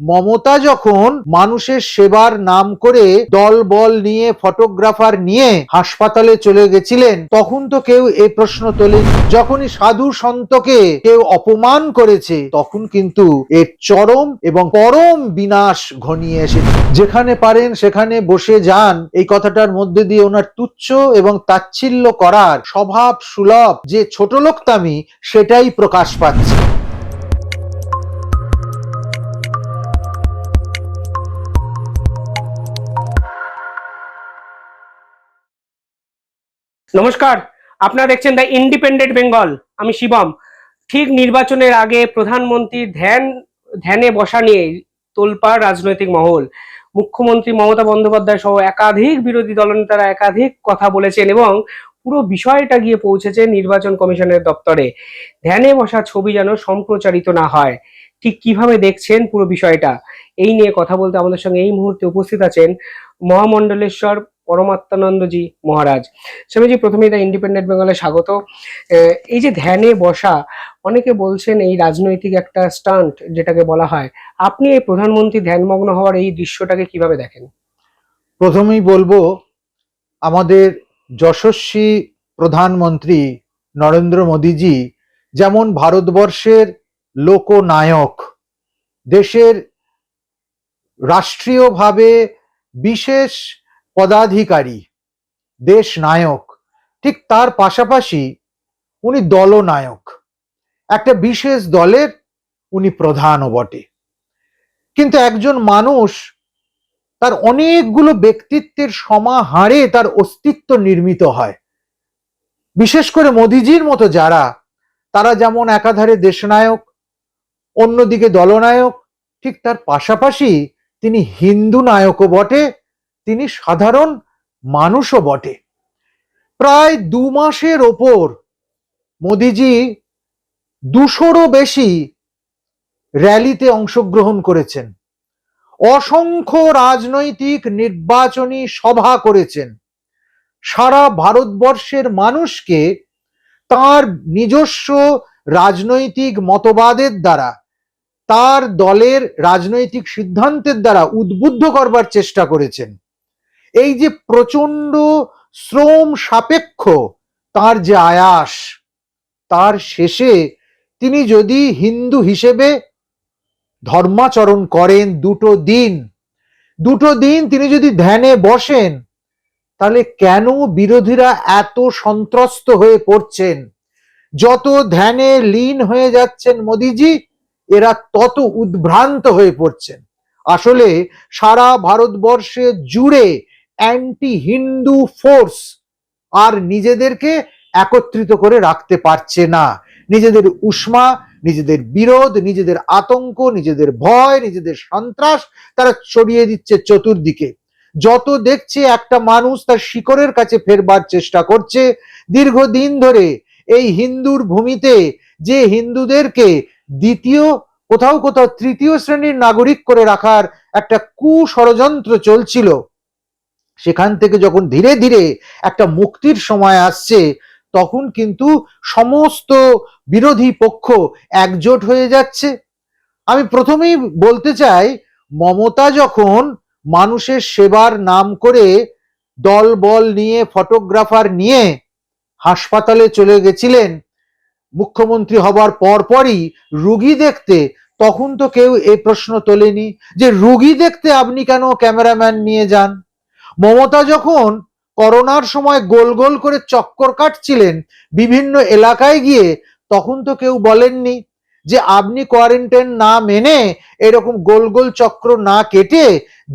মমতা যখন মানুষের সেবার নাম করে দল বল নিয়ে ফটোগ্রাফার নিয়ে হাসপাতালে চলে গেছিলেন, তখন তো কেউ এই প্রশ্ন তোলে যখনই সাধু সন্তকে কেউ অপমান করেছে, তখন কিন্তু এর চরম এবং পরম বিনাশ ঘনিয়ে এসেছে। যেখানে পারেন, সেখানে বসে যান। এই কথাটার মধ্যে দিয়ে ওনার তুচ্ছ এবং তাচ্ছিল্য করার স্বভাব সুলভ যে ছোট লোকতামি সেটাই প্রকাশ পাচ্ছে। নমস্কার, আপনারা দেখছেন দ্য ইন্ডিপেন্ডেন্ট বেঙ্গল আমি শিবম। ঠিক নির্বাচনের আগে প্রধানমন্ত্রীর ধ্যান, ধ্যানে বসা নিয়ে তোলপাড় রাজনৈতিক মহল, মুখ্যমন্ত্রী মমতা বন্দ্যোপাধ্যায় সহ একাধিক বিরোধী দলনেতারা একাধিক কথা বলেছেন এবং পুরো বিষয়টা গিয়ে পৌঁছেছে নির্বাচন কমিশনের দপ্তরে। ধ্যানে বসা ছবি যেন সম্প্রচারিত না হয়। ঠিক কীভাবে দেখছেন পুরো বিষয়টা? এই নিয়ে কথা বলতে আমাদের সঙ্গে এই মুহূর্তে উপস্থিত আছেন মহামণ্ডলেশ্বর পরমাত্মানন্দজি মহারাজ। স্বামীজি প্রথমেই দ্য ইন্ডিপেন্ডেন্ট বেঙ্গলে স্বাগত। এই যে ধ্যানে বসা, অনেকে বলছেন এই রাজনৈতিক একটা স্টান্ট যেটাকে বলা হয়। আপনি এই প্রধানমন্ত্রী ধ্যানমগ্ন হওয়ার এই দৃশ্যটাকে কীভাবে দেখেন? প্রথমেই বলব, আমাদের যশস্বী প্রধানমন্ত্রী নরেন্দ্র মোদীজি যেমন ভারতবর্ষের লোকনায়ক, দেশের রাষ্ট্রীয়ভাবে বিশেষ পদাধিকারী, দেশ নায়ক। ঠিক তার পাশাপাশি উনি দলনায়ক একটা বিশেষ দলের উনি প্রধানও বটে। কিন্তু একজন মানুষ তার অনেকগুলো ব্যক্তিত্বের সমাহারে তার অস্তিত্ব নির্মিত হয়। বিশেষ করে মোদিজির মতো যারা, তারা যেমন একাধারে দেশনায়ক, অন্যদিকে দলনায়ক, ঠিক তার পাশাপাশি তিনি হিন্দু নায়কও বটে তিনি সাধারণ মানুষও বটে। প্রায় দু মাসের ওপর মোদিজি দুশোরও বেশি র্যালিতে অংশগ্রহণ করেছেন। অসংখ্য রাজনৈতিক নির্বাচনী সভা করেছেন। সারা ভারতবর্ষের মানুষকে তার নিজস্ব রাজনৈতিক মতবাদের দ্বারা, তার দলের রাজনৈতিক সিদ্ধান্তের দ্বারা উদ্বুদ্ধ করবার চেষ্টা করেছেন। এই যে প্রচণ্ড শ্রম সাপেক্ষ, তার যে আয়াস, তার শেষে তিনি যদি হিন্দু হিসেবে ধর্মাচরণ করেন দুটো দিন দুটো দিন তিনি যদি ধ্যানে বসেন, তাহলে কেন বিরোধীরা এত সন্ত্রস্ত হয়ে পড়ছেন? যত ধ্যানে লীন হয়ে যাচ্ছেন মোদিজি, এরা তত উদ্ভ্রান্ত হয়ে পড়ছেন। আসলে সারা ভারতবর্ষে জুড়ে অ্যান্টি হিন্দু ফোর্স আর নিজেদেরকে একত্রিত করে রাখতে পারছে না। নিজেদের উষ্মা, নিজেদের বিরোধ, নিজেদের আতঙ্ক, নিজেদের ভয়, নিজেদের সন্ত্রাস তারা ছড়িয়ে দিচ্ছে চতুর্দিকে। যত দেখছে একটা মানুষ তার শিকড়ের কাছে ফেরবার চেষ্টা করছে, দীর্ঘদিন ধরে এই হিন্দুর ভূমিতে যে হিন্দুদেরকে দ্বিতীয়, কোথাও কোথাও তৃতীয় শ্রেণির নাগরিক করে রাখার একটা কুষড়যন্ত্র চলছিল সেখান থেকে যখন ধীরে ধীরে একটা মুক্তির সময় আসছে, তখন কিন্তু সমস্ত বিরোধী পক্ষ একজোট হয়ে যাচ্ছে। আমি প্রথমেই বলতে চাই, মমতা যখন মানুষের সেবার নাম করে দল বল নিয়ে, ফটোগ্রাফার নিয়ে হাসপাতালে চলে গেছিলেন, মুখ্যমন্ত্রী হবার পরপরই রুগী দেখতে, তখন তো কেউ এই প্রশ্ন তোলেনি যে রুগী দেখতে আপনি কেন ক্যামেরাম্যান নিয়ে যান? মমতা যখন করোনার সময় গোল গোল করে চক্কর কাটছিলেন বিভিন্ন এলাকায় গিয়ে, তখন তো কেউ বলেননি যে আপনি কোয়ারেন্টাইন না মেনে এরকম গোল গোল চক্র না কেটে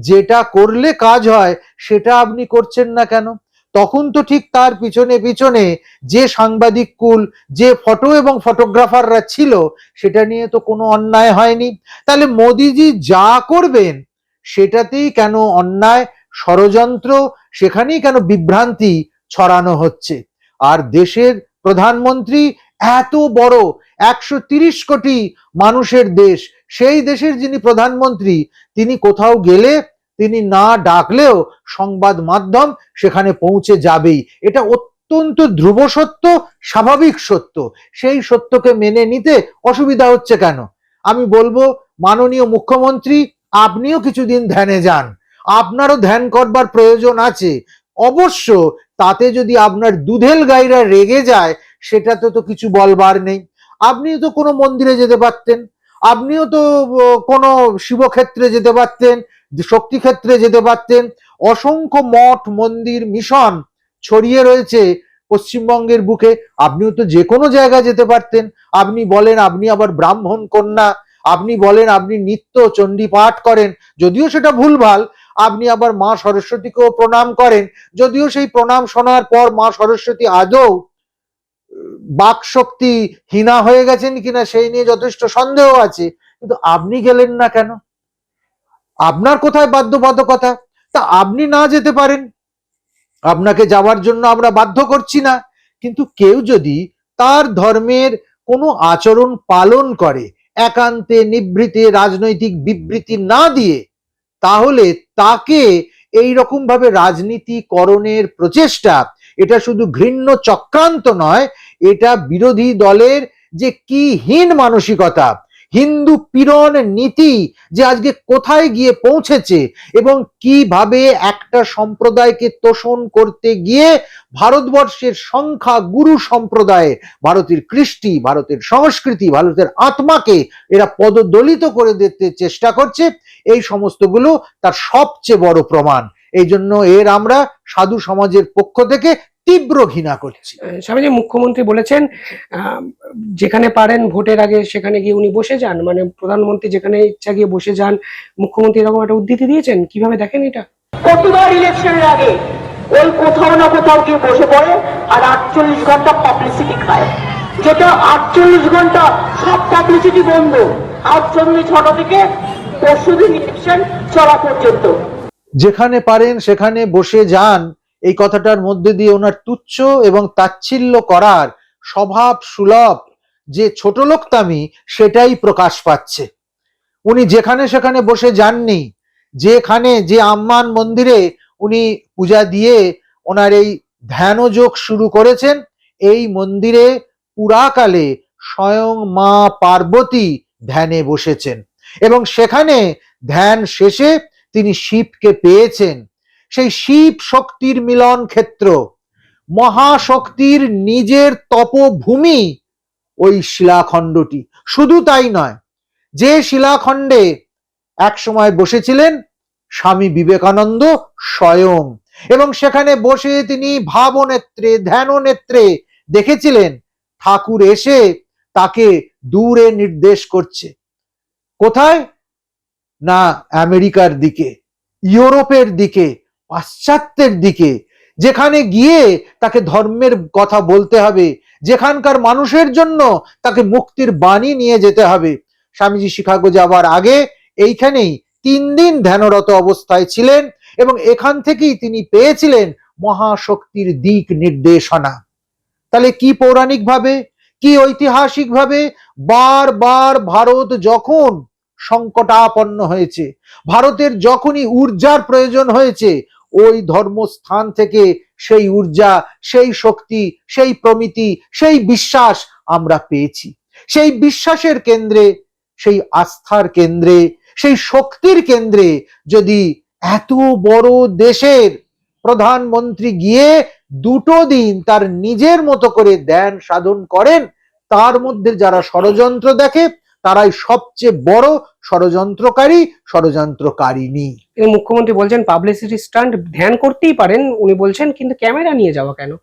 যেটা করলে কাজ হয় সেটা আপনি করছেন না কেন? তখন তো ঠিক তার পিছনে পিছনে যে সাংবাদিক কুল, যে ফটো এবং ফটোগ্রাফাররা ছিল, সেটা নিয়ে তো কোনো অন্যায় হয়নি। তাহলে মোদিজি যা করবেন সেটাতেই কেন অন্যায়? ষড়যন্ত্র সেখানেই কেন বিভ্রান্তি ছড়ানো হচ্ছে? আর দেশের প্রধানমন্ত্রী এত বড়, একশো কোটি মানুষের দেশ, সেই দেশের যিনি প্রধানমন্ত্রী, তিনি কোথাও গেলে, তিনি না ডাকলেও সংবাদ মাধ্যম সেখানে পৌঁছে যাবেই। এটা অত্যন্ত ধ্রুব সত্য, স্বাভাবিক সত্য। সেই সত্যকে মেনে নিতে অসুবিধা হচ্ছে কেন? আমি বলব, মাননীয় মুখ্যমন্ত্রী, আপনিও কিছুদিন ধ্যানে যান। আপনারও ধ্যান করবার প্রয়োজন আছে। অবশ্য তাতে যদি আপনার দুধেল গাইরা রেগে যায়, সেটাতে তো কিছু বলবার নেই। আপনিও তো কোনো মন্দিরে যেতে পারতেন। আপনিও তো কোনো শিবক্ষেত্রে যেতে পারতেন, শক্তিক্ষেত্রে যেতে পারতেন। অসংখ্য মঠ, মন্দির, মিশন ছড়িয়ে রয়েছে পশ্চিমবঙ্গের বুকে। আপনিও তো যে কোনো জায়গায় যেতে পারতেন। আপনি বলেন, আপনি আবার ব্রাহ্মণ কন্যা। আপনি বলেন, আপনি নিত্য চণ্ডী পাঠ করেন। যদিও সেটা ভুলভাল আপনি আবার মা সরস্বতীকেও প্রণাম করেন। যদিও সেই প্রণাম শোনার পর মা সরস্বতী আদৌ বাক শক্তি হীনা হয়ে গেছেন কিনা সেই নিয়ে যথেষ্ট সন্দেহ আছে। কিন্তু আপনি গেলেন না কেন? আপনার কোথায় বাধ্যবাধকতা? তা আপনি না যেতে পারেন। আপনাকে যাওয়ার জন্য আমরা বাধ্য করছি না। কিন্তু কেউ যদি তার ধর্মের কোনো আচরণ পালন করে, একান্তে নিবৃতে রাজনৈতিক বিবৃতি না দিয়ে তাহলে তাকে এই রকম ভাবে রাজনীতিকরণের প্রচেষ্টা, এটা শুধু ঘৃণ্য চক্রান্ত নয়, এটা বিরোধী দলের যে কি হীন মানসিকতা হিন্দু পীড়ন নীতি যে আজকে কোথায় গিয়ে পৌঁছেছে এবং কীভাবে একটা সম্প্রদায়কে তোষণ করতে গিয়ে ভারতবর্ষের সংখ্যা গুরু সম্প্রদায়ে, ভারতের কৃষ্টি, ভারতের সংস্কৃতি, ভারতের আত্মাকে এরা পদদলিত করে দিতে চেষ্টা করছে, এই সমস্তগুলো তার সবচেয়ে বড় প্রমাণ। এই জন্য এর আমরা সাধু সমাজের পক্ষ থেকে তীব্র ঘৃণা করছি। স্বামীজি মুখ্যমন্ত্রী বলেছেন আহ, যেখানে পারেন ভোটের আগে সেখানে গিয়ে উনি বসে যান। মানে প্রধানমন্ত্রী যেখানে ইচ্ছা গিয়ে বসে যান মুখ্যমন্ত্রী এরকম একটা উদ্ধৃতি দিয়েছেন? কীভাবে দেখেন এটা? প্রতিবার ইলেকশনের আগে ওই কোথাও না কোথাও গিয়ে বসে পড়ে আর আটচল্লিশ ঘণ্টা পাবলিসিটি খায়। যেটা আটচল্লিশ ঘণ্টা সব পাবলিসিটি বন্ধ। সন্ধ্যে ছটা থেকে পরশুদিন ইলেকশন চলা পর্যন্ত। যেখানে পারেন সেখানে বসে যান। এই কথাটার মধ্যে দিয়ে ওনার তুচ্ছ এবং তাচ্ছিল্য করার স্বভাব সুলভ যে ছোট লোকতামি সেটাই প্রকাশ পাচ্ছে। উনি যেখানে সেখানে বসে যাননি, যেখানে যে আম্মান মন্দিরে উনি পূজা দিয়ে ওনার এই ধ্যানযোগ শুরু করেছেন, এই মন্দিরে পুরাকালে স্বয়ং মা পার্বতী ধ্যানে বসেছেন এবং সেখানে ধ্যান শেষে তিনি শিবকে পেয়েছেন। সেই শিব শক্তির মিলন ক্ষেত্র। মহাশক্তির নিজের তপভূমি ওই শিলাখণ্ডটি। শুধু তাই নয়, যে শিলাখণ্ডে এক সময় বসেছিলেন স্বামী বিবেকানন্দ স্বয়ং এবং সেখানে বসে তিনি ভাবনেত্রে ধ্যান নেত্রে দেখেছিলেন, ঠাকুর এসে তাকে দূরে নির্দেশ করছে। কোথায়? না, আমেরিকার দিকে, ইউরোপের দিকে পাশ্চাত্যের দিকে, যেখানে গিয়ে তাকে ধর্মের কথা বলতে হবে, যেখানকার মানুষের জন্য তাকে মুক্তির বাণী নিয়ে যেতে হবে। স্বামীজি শিকাগো যাওয়ার আগে এইখানেই তিন দিন ধ্যানরত অবস্থায় ছিলেন এবং এখান থেকেই তিনি পেয়েছিলেন মহাশক্তির দিক নির্দেশনা। তাহলে কি পৌরাণিক ভাবে কি ঐতিহাসিক ভাবে বারবার ভারত যখন সংকটাপন্ন হয়েছে, ভারতের যখনই ঊর্জার প্রয়োজন হয়েছে ওই ধর্মস্থান থেকে সেই ঊর্জা, সেই শক্তি, সেই প্রমিতি, সেই বিশ্বাস আমরা পেয়েছি। সেই বিশ্বাসের কেন্দ্রে, সেই আস্থার কেন্দ্রে, সেই শক্তির কেন্দ্রে যদি এত বড় দেশের প্রধানমন্ত্রী গিয়ে দুটো দিন তার নিজের মতো করে ধ্যান সাধন করেন, তার মধ্যে যারা ষড়যন্ত্র দেখে তারাই সবচেয়ে বড় ষড়যন্ত্রকারী ষড়যন্ত্রকারিনী তিনি মুখ্যমন্ত্রী বলছেন পাবলিসিটি স্টান্ট ধ্যান করতেই পারেন উনি বলছেন কিন্তু ক্যামেরা নিয়ে যাওয়া কেন?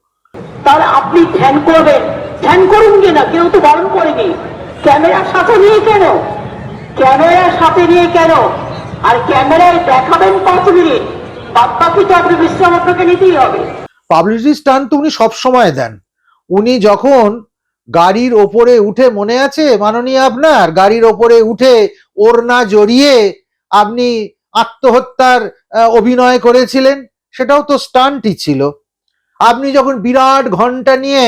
তাহলে আপনি ধ্যান করবেন। ধ্যান করুন কি না? কেউ তো বারণ করেনি। ক্যামেরার সাথে নিয়ে কেন? ক্যামেরার সাথে নিয়ে কেন? আর ক্যামেরায় দেখাবেন পাঁচ মিনিট। বাদ বাকি তো আপনি বিশ্রাম আপনাকে নিতেই হবে। পাবলিসিটি স্টান্ট তো উনি সবসময় দেন। উনি যখন গাড়ির ওপরে উঠে মনে আছে? মাননীয় আপনার, গাড়ির ওপরে উঠে ওড়না জড়িয়ে আপনি আত্মহত্যার অভিনয় করেছিলেন? সেটাও তো স্টান্টই ছিল। আপনি যখন বিরাট ঘণ্টা নিয়ে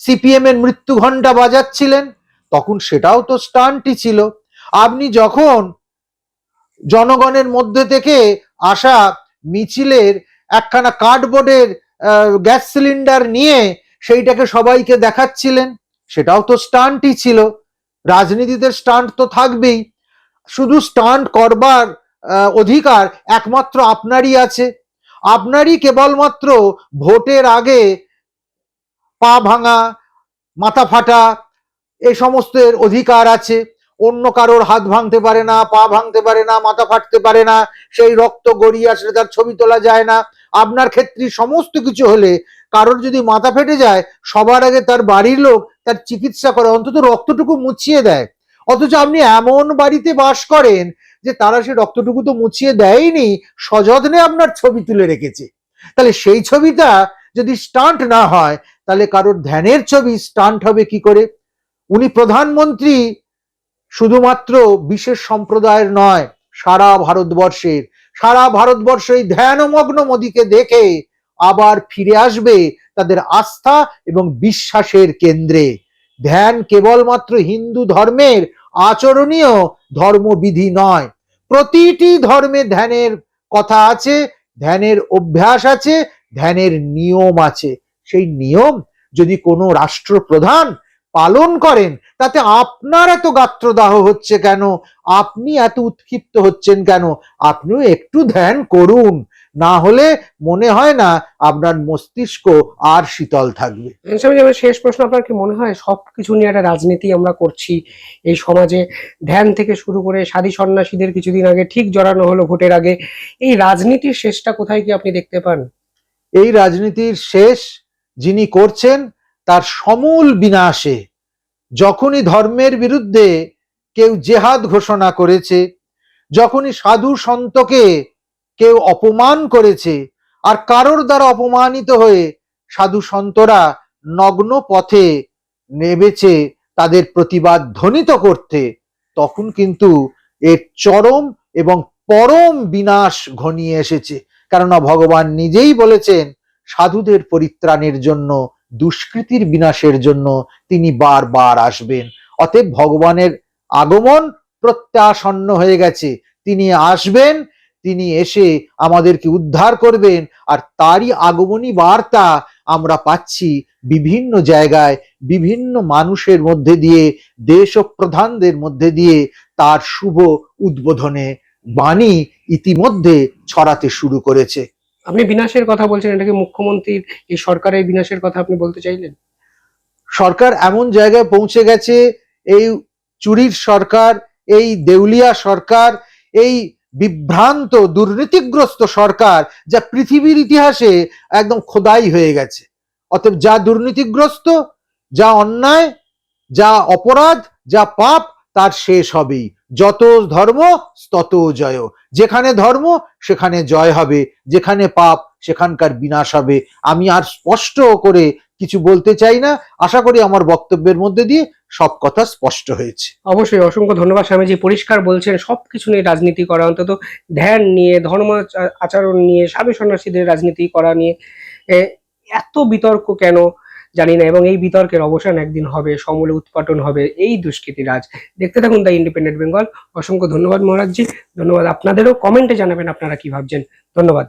সিপিএম এর মৃত্যু ঘণ্টা বাজাচ্ছিলেন, তখন সেটাও তো স্টান্টই ছিল। আপনি যখন জনগণের মধ্যে থেকে আসা মিছিলের একখানা কার্ডবোর্ডের গ্যাস সিলিন্ডার নিয়ে সেইটাকে সবাইকে দেখাচ্ছিলেন সেটাও তো স্টান্টই ছিল। রাজনীতিতে স্টান্ট তো থাকবেই। শুধু স্টান্ট করবার অধিকার একমাত্র আপনারই আছে। আপনারই কেবলমাত্র ভোটের আগে পা ভাঙা, মাথা ফাটা এই সমস্তের অধিকার আছে। অন্য কারোর হাত ভাঙতে পারে না, পা ভাঙতে পারে না, মাথা ফাটতে পারে না, সেই রক্ত গড়িয়ে আসলে তার ছবি তোলা যায় না। আপনার ক্ষেত্রে সমস্ত কিছু হলে কারোর যদি মাথা ফেটে যায়, সবার আগে তার বাড়ির লোক তার চিকিৎসা করে, অন্তত রক্তটুকু মুছিয়ে দেয়। অথচ আপনি এমন বাড়িতে বাস করেন যে তারা সে রক্তটুকু তো মুছিয়ে দেয়নি, সযত্নে আপনার ছবি তুলে রেখেছে। তাহলে সেই ছবিটা যদি স্টান্ট না হয়, তাহলে কারোর ধ্যানের ছবি স্টান্ট হবে কি করে? উনি প্রধানমন্ত্রী শুধুমাত্র বিশেষ সম্প্রদায়ের নয়, সারা ভারতবর্ষের, সারা ভারতবর্ষ এই ধ্যানমগ্ন মোদীকে দেখে আবার ফিরে আসবে তাদের আস্থা এবং বিশ্বাসের কেন্দ্রে। ধ্যান কেবলমাত্র হিন্দু ধর্মের আচরণীয় ধর্মবিধি নয়। প্রতিটি ধর্মে ধ্যানের কথা আছে, ধ্যানের অভ্যাস আছে, ধ্যানের নিয়ম আছে। সেই নিয়ম যদি কোনো রাষ্ট্রপ্রধান পালন করেন, তাতে আপনার এত গাত্রদাহ হচ্ছে কেন? আপনি এত উৎক্ষিপ্ত হচ্ছেন কেন? আপনিও একটু ধ্যান করুন। না হলে মনে হয় না আপনার মস্তিষ্ক আর শীতল থাকবে। স্বামীজি আমার শেষ প্রশ্ন আপনার কি মনে হয় সবকিছু নিয়ে একটা রাজনীতি আমরা করছি এই সমাজে? ধ্যান থেকে শুরু করে সাধী সন্ন্যাসীদের কিছুদিন আগে ঠিক জড়ানো হলো ভোটের আগে। এই রাজনীতির শেষটা কোথায় কি আপনি দেখতে পান? এই রাজনীতির শেষ যিনি করছেন তার সমূল বিনাশে যখনই ধর্মের বিরুদ্ধে কেউ জেহাদ ঘোষণা করেছে যখনই সাধু সন্তকে কেউ অপমান করেছে আর কারোর দ্বারা অপমানিত হয়ে সাধু সন্তরা নগ্ন পথে নেমেছে তাদের প্রতিবাদ ধ্বনিত করতে। তখন কিন্তু এর চরম এবং পরম বিনাশ ঘনিয়ে এসেছে। কেননা ভগবান নিজেই বলেছেন, সাধুদের পরিত্রাণের জন্য, দুষ্কৃতির বিনাশের জন্য তিনি বারবার আসবেন। অতএব ভগবানের আগমন প্রত্যাসন্ন হয়ে গেছে। তিনি আসবেন তিনি এসে আমাদেরকে উদ্ধার করবেন আর তারই আগমনী বার্তা আমরা পাচ্ছি বিভিন্ন জায়গায় বিভিন্ন মানুষের মধ্যে দিয়ে দেশ প্রধানদের মধ্যে দিয়ে তার শুভ উদ্বোধনে বাণী ইতিমধ্যে ছড়াতে শুরু করেছে। আপনি বিনাশের কথা বলছেন এটাকে মুখ্যমন্ত্রীর এই সরকারের বিনাশের কথা আপনি বলতে চাইলেন? সরকার এমন জায়গায় পৌঁছে গেছে এই চুরির সরকার এই দেউলিয়া সরকার এই বিভ্রান্ত, দুর্নীতিগ্রস্ত সরকার যা পৃথিবীর ইতিহাসে একদম খোদাই হয়ে গেছে। অতএব যা দুর্নীতিগ্রস্ত, যা অন্যায়, যা অপরাধ, যা পাপ, তার শেষ হবেই। যত ধর্ম, তত জয়। যেখানে ধর্ম, সেখানে জয় হবে। যেখানে পাপ, সেখানকার বিনাশ হবে। আমি আর স্পষ্ট করে কিছু বলতে চাই না। আশা করি আমার বক্তব্যের মধ্যে দিয়ে সব কথা স্পষ্ট হয়েছে। অবশ্যই অসংখ্য ধন্যবাদ স্বামীজি। পরিষ্কার বলছেন, সবকিছু নিয়ে রাজনীতি করা, অন্তত ধ্যান নিয়ে, ধর্ম আচ- আচরণ নিয়ে, সাধু সন্ন্যাসীদের রাজনীতি করা নিয়ে এত বিতর্ক কেন জানি না, এবং এই বিতর্কের অবসান একদিন হবে, সমূলে উৎপাটন হবে, এই দুষ্কৃতি রাজ। দেখতে থাকুন দ্য ইন্ডিপেন্ডেন্ট বেঙ্গল। অসংখ্য ধন্যবাদ মহারাজজি। ধন্যবাদ আপনাদেরও। কমেন্টে জানাবেন আপনারা কি ভাবছেন। ধন্যবাদ।